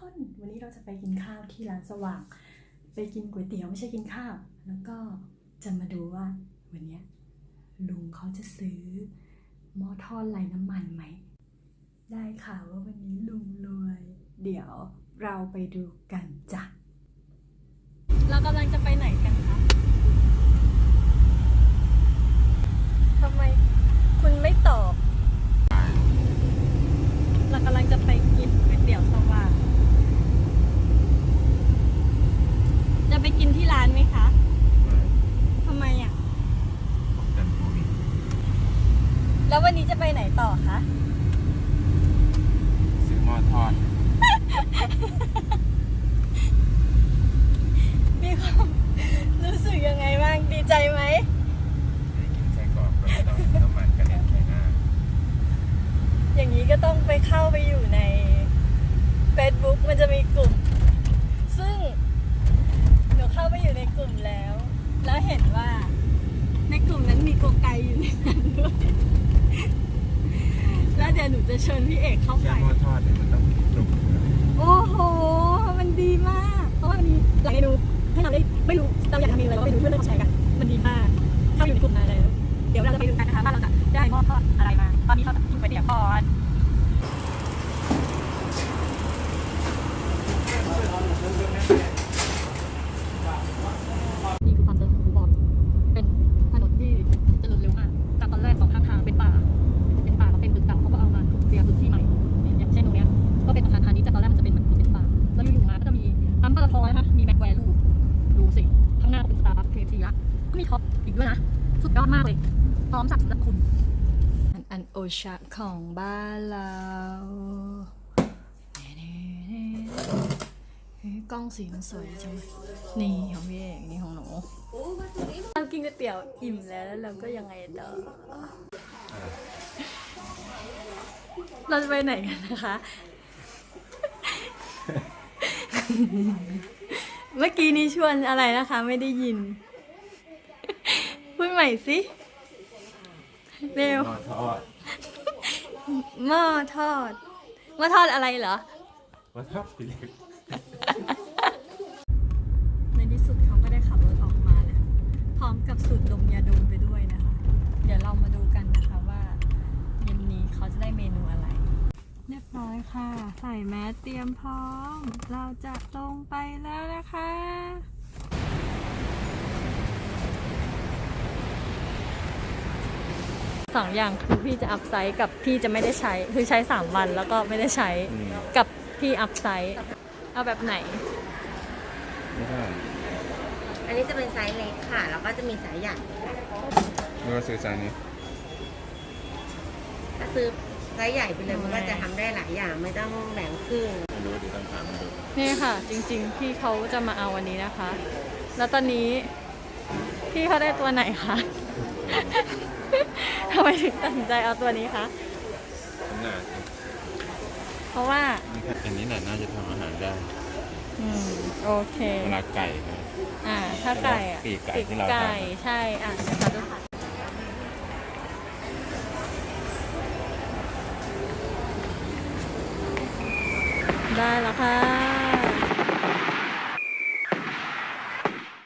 คนวันนี้เราจะไปกินข้าวที่ร้านสว่าง ไปกินก๋วยเตี๋ยวไม่ใช่กินข้าว แล้วก็จะมาดูว่าวันนี้ลุงเขาจะซื้อหม้อทอดไร้น้ำมันไหม ได้ข่าวว่าวันนี้ลุงรวย เดี๋ยวเราไปดูกันจ้ะ เรากำลังจะไปไหนกันคะทำไมคุณไม่ตอบ เรากำลังจะไปกินก๋วยเตี๋ยวสว่าง จะไปกินที่ร้านไหมคะ ทำไมอะ กันโควิด แล้ววันนี้จะไปไหน ต่อคะซื้อหม้อทอด มีความรู้สึกยังไงบ้างดีใจไหม ได้กินไส้กรอกแล้วไม่ต้องน้ำมันกระเด็นใส่หน้าอย่างนี้ก็ต้องไปเข้าไปอยู่ใน Facebook มันจะมีกลุ่ม ซึ่งหนูเข้าไปอยู่ในกลุ่มแล้ว แล้วเห็นว่า ในกลุ่มนั้นมีโกไกอยู่ในนั้นด้วย แล้วเดี๋ยวหนูจะเชิญพี่เอกเข้าแค่ไปหม้อทอดเนี่ยมันต้องปรุงโอ้โห มันดีมาก เพราะว่ามันมีหลายเมนูให้เราได้ไม่รู้เราอยากทำเมนูอะไรเราก็ไม่รู้เพื่อนเราแชร์กัน มันดีมากเข้าอยู่ในกลุ่มนั้นแล้ว เดี๋ยวเราจะไปดูกันนะคะว่าเราจะได้หม้อทอดอะไรมา ตอนนี้เราจะกินก๋วยเตี๋ยวก่อนนี่คือความเจริญของบอลเป็นถนนที่เจริญเร็วมาก จากตอนแรกสองข้างทางเป็นป่า เป็นป่ามาเป็นตึกเก่าเขาก็เอามาเคลียร์พื้นที่ใหม่อย่างเช่นตรงเนี้ยก็เป็นอาคารพาณิชย์แต่ตอนแรกมันจะเป็นแบบเป็นป่า แล้วอยู่ๆมาก็จะมีปั๊มปตทนะคะ มีแม็กแวร์ลูดูสิ ข้างหน้าเป็นสตาร์บัคเคทีละก็มีท็อปอีกด้วยนะ สุดยอดมากเลย พร้อมสับสำหรับคุณ อันอันโอชะของบ้านเราเฮ้ยกล้องสีมันสวยจังเลยนี่ของพี่เอกนี่ของหนูเรากินก๋วยเตี๋ยวอิ่มแล้วแล้วเราก็ยังไงต่อ เราจะไปไหนกันนะคะ เมื่อกี้นี้ชวนอะไรนะคะ ไม่ได้ยิน พูดใหม่สิ เร็วหม้อทอดหม้อทอดหม้อทอดอะไรเหรอหม้อทอดพี่เล็กในที่สุดเขาก็ได้ขับรถออกมาแล้วพร้อมกับสูตรดมยาดมไปด้วยนะคะ เดี๋ยวเรามาดูกันนะคะว่าเย็นนี้เขาจะได้เมนูอะไร เรียบร้อยค่ะ ใส่แมสเตรียมพร้อม เราจะลงไปแล้วนะคะสองอย่างคือพี่จะอัพไซด์กับพี่จะไม่ได้ใช้คือใช้ 3 วันแล้วก็ไม่ได้ใช้อืมกับพี่อัพไซด์เอาแบบไหน ไม่ใช่อันนี้จะเป็นไซส์เล็กค่ะ แล้วก็จะมีไซส์ใหญ่ค่ะนี่ก็ซื้อไซส์นี้ ถ้าซื้อ ไซส์ใหญ่ไปเลยมันก็จะทำได้หลายอย่างไม่ต้องแบ่งครึ่ง ไม่รู้เดี๋ยวต้องถามมันดูนี่ค่ะ จริงๆพี่เขาจะมาเอาวันนี้นะคะ แล้วตอนนี้พี่เขาได้ตัวไหนคะทำไมถึงตัดสินใจเอาตัวนี้คะขนาดเพราะว่านี่ค่ะอันนี้น่ะน่าจะทำอาหารได้อืมโอเค เวลาไก่นะ อ่า ถ้าไก่อะปีกไก่ที่เราทำไก่ใช่อะเดี๋ยวขอดูค่ะ ได้แล้วค่ะ